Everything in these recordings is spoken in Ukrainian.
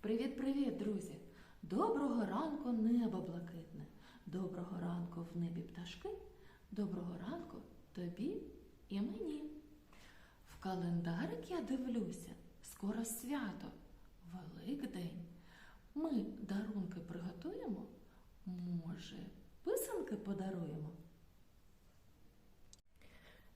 Привіт-привіт, друзі! Доброго ранку, небо блакитне. Доброго ранку в небі пташки. Доброго ранку тобі і мені. В календарик я дивлюся, скоро свято, Великдень. Ми дарунки приготуємо? Може, писанки подаруємо?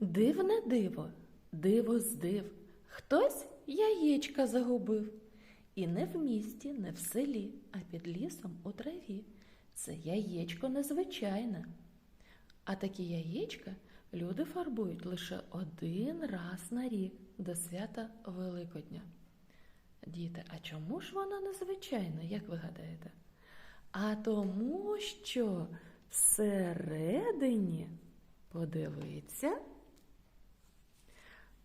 Дивне диво, диво з див. Хтось яєчка загубив. І не в місті, не в селі, а під лісом у траві. Це яєчко незвичайне. А такі яєчка люди фарбують лише один раз на рік до свята Великодня. Діти, а чому ж вона незвичайна, як ви гадаєте? А тому, що всередині, подивіться,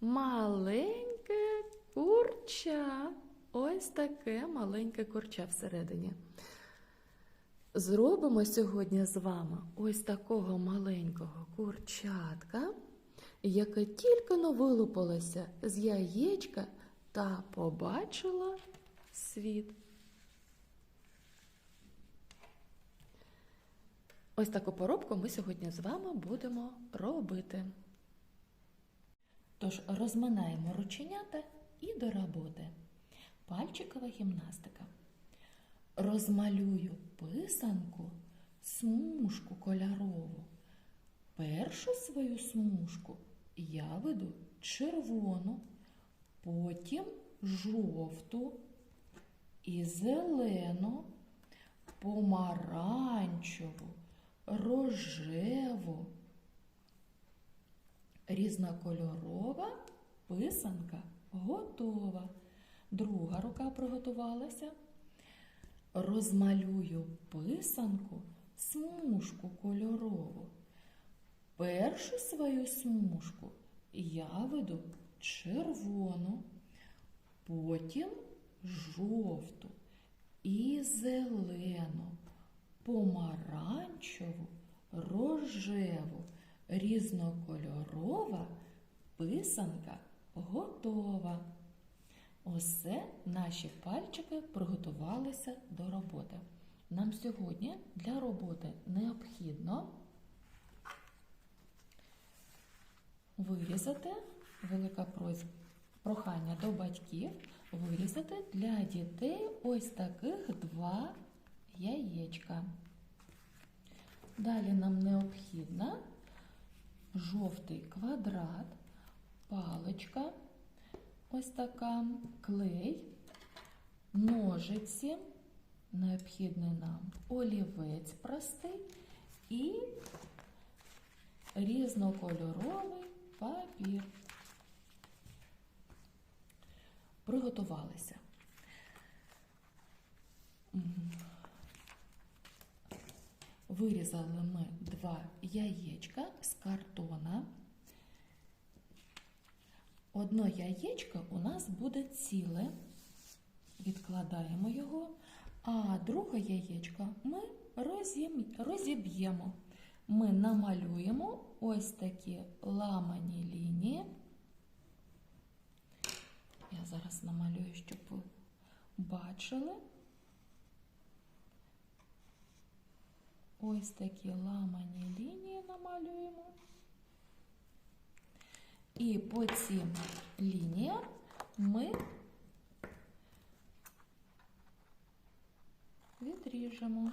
маленьке курча. Ось таке маленьке курча всередині. Зробимо сьогодні з вами ось такого маленького курчатка, яке тільки но вилупилося з яєчка та побачила світ. Ось таку поробку ми сьогодні з вами будемо робити. Тож розминаємо рученята і до роботи. Пальчикова гімнастика. Розмалюю писанку, смужку кольорову. Першу свою смужку я веду червону, потім жовту і зелену, помаранчеву, рожеву. Різнокольорова писанка готова. Друга рука приготувалася. Розмалюю писанку, смужку кольорову. Першу свою смужку я веду червону, потім жовту і зелену, помаранчеву, рожеву, різнокольорова писанка готова. Усе наші пальчики приготувалися до роботи. Нам сьогодні для роботи необхідно вирізати, велика прохання до батьків, вирізати для дітей ось таких два яєчка. Далі нам необхідно жовтий квадрат, паличка ось така клей, ножиці, необхідний нам олівець простий і різнокольоровий папір. Приготувалися. Вирізали ми два яєчка з картона. Одно яєчко у нас буде ціле, відкладаємо його, а друге яєчко ми розіб'ємо. Ми намалюємо ось такі ламані лінії. Я зараз намалюю, щоб ви бачили. Ось такі ламані лінії намалюємо. І по цим лініям ми відріжемо.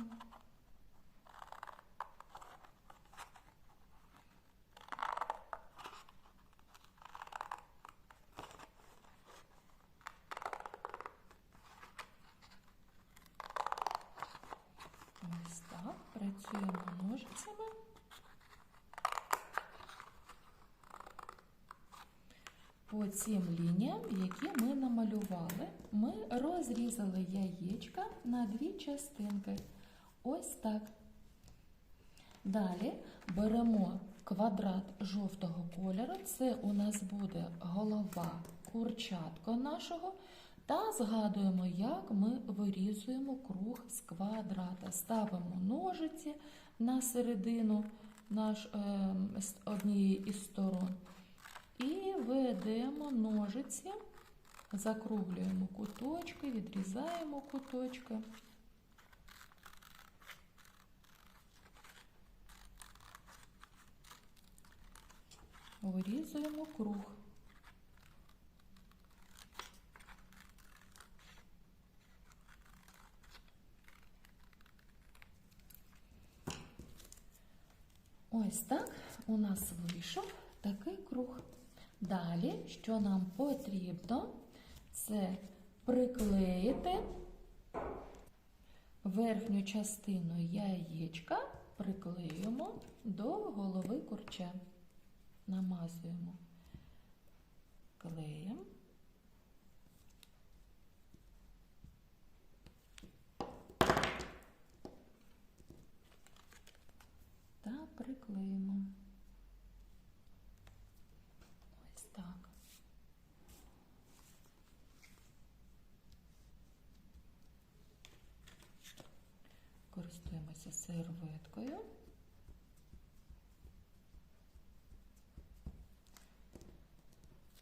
Ось так, працюємо ножицями. По цим лініям, які ми намалювали, ми розрізали яєчка на дві частинки. Ось так. Далі беремо квадрат жовтого кольору, це у нас буде голова курчатка нашого. Та згадуємо, як ми вирізуємо круг з квадрата. Ставимо ножиці на середину наш, е, однієї із сторон. І ведемо ножиці закруглюємо куточки, відрізаємо куточки. Вирізуємо круг. Ось так у нас вийшов такий круг. Далі, що нам потрібно, це приклеїти верхню частину яєчка, приклеюємо до голови курча. Намазуємо клеєм. Приклеїмо. Ось так. Користуємося серветкою.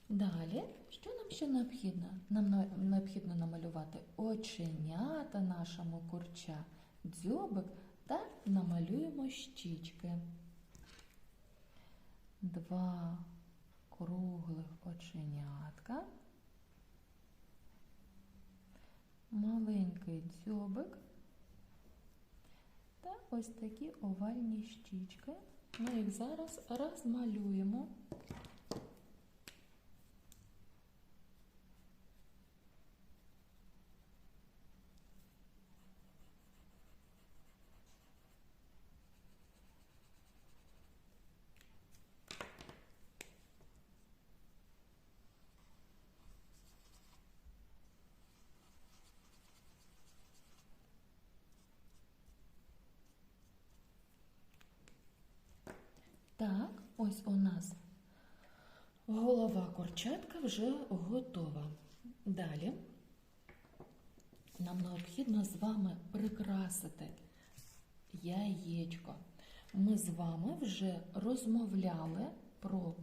Далі, що нам ще необхідно? Нам необхідно намалювати оченята нашому курча, дзьобик та намалюємо щічки. Два круглих оченятка, маленький дзьобик ось такі овальні щічки. Ми їх зараз розмалюємо. Так, ось у нас голова курчатка вже готова. Далі нам необхідно з вами прикрасити яєчко. Ми з вами вже розмовляли про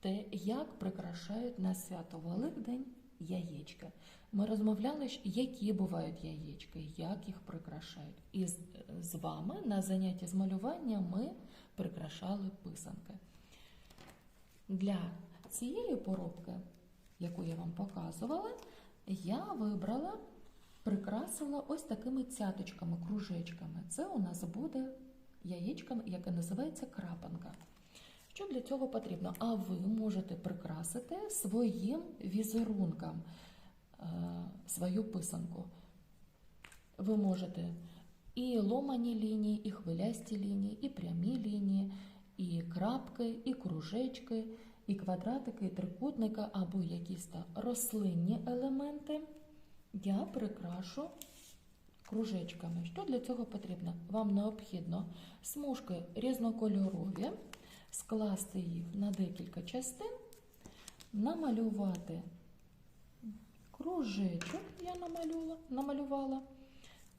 те, як прикрашають на свято Великдень яєчка. Ми розмовляли, які бувають яєчка, як їх прикрашають. І з, вами на занятті з малювання ми прикрашали писанки. Для цієї поробки, яку я вам показувала, я вибрала, прикрасила ось такими цяточками, кружечками. Це у нас буде яєчко, яке називається крапанка. Що для цього потрібно? А ви можете прикрасити своїм візерунком е, свою писанку. Ви можете і ломані лінії, і хвилясті лінії, і прямі лінії, і крапки, і кружечки, і квадратики, і трикутники, або якісь та рослинні елементи. Я прикрашу кружечками. Що для цього потрібно? Вам необхідно смужки різнокольорові, скласти їх на декілька частин, намалювати кружечок, я намалювала, намалювала,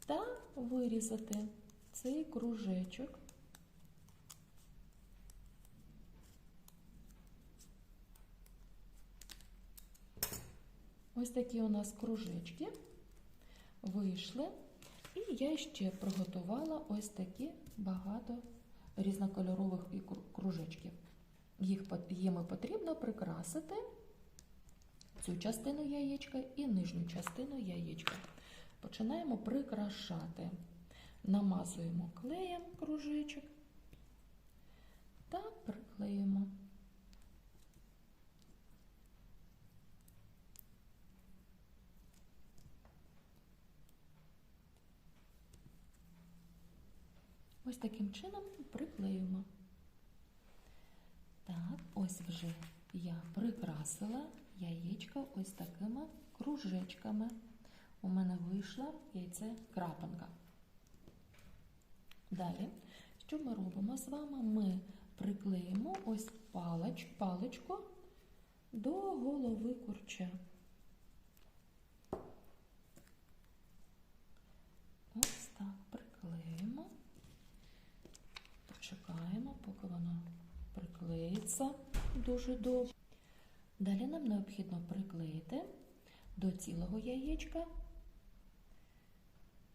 та вирізати цей кружечок. Ось такі у нас кружечки вийшли. І я ще приготувала ось такі багато різнокольорових кружечків. Їх їми потрібно прикрасити цю частину яєчка і нижню частину яєчка. Починаємо прикрашати. Намазуємо клеєм кружечок та приклеїмо. Ось таким чином приклеїмо. Так, ось вже я прикрасила яєчко ось такими кружечками. У мене вийшла яйце крапанка. Далі, що ми робимо з вами? Ми приклеїмо ось палич, паличку до голови курча. Ось так приклеїмо. Поки воно приклеїться дуже довго. Далі нам необхідно приклеїти до цілого яєчка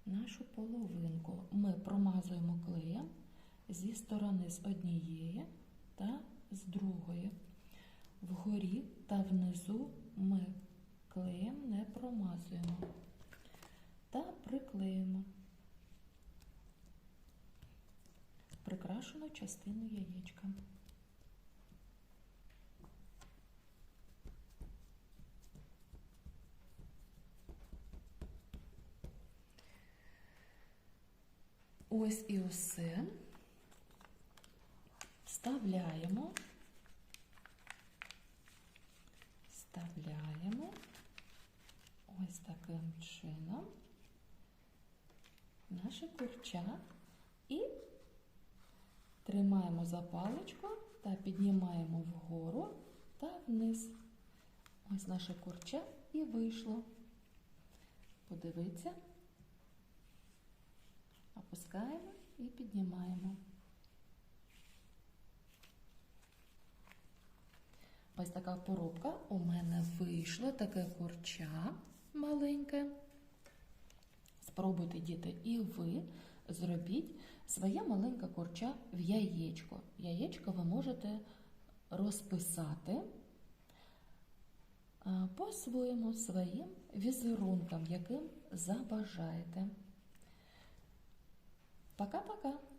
нашу половинку. Ми промазуємо клеєм зі сторони з однієї та з другої. Вгорі та внизу ми клеєм не промазуємо та приклеїмо прикрашену частину яєчка. Ось і усе. Вставляємо, вставляємо ось таким чином наше курча і тримаємо за паличку та піднімаємо вгору та вниз. Ось наше курча і вийшло. Подивіться. Опускаємо і піднімаємо. Ось така поробка у мене вийшла, таке курча маленьке. Спробуйте, діти, і ви зробіть своє маленьке курча в яєчко. Яєчко ви можете розписати по-своєму своїм візерункам, яким забажаєте. Пока-пока!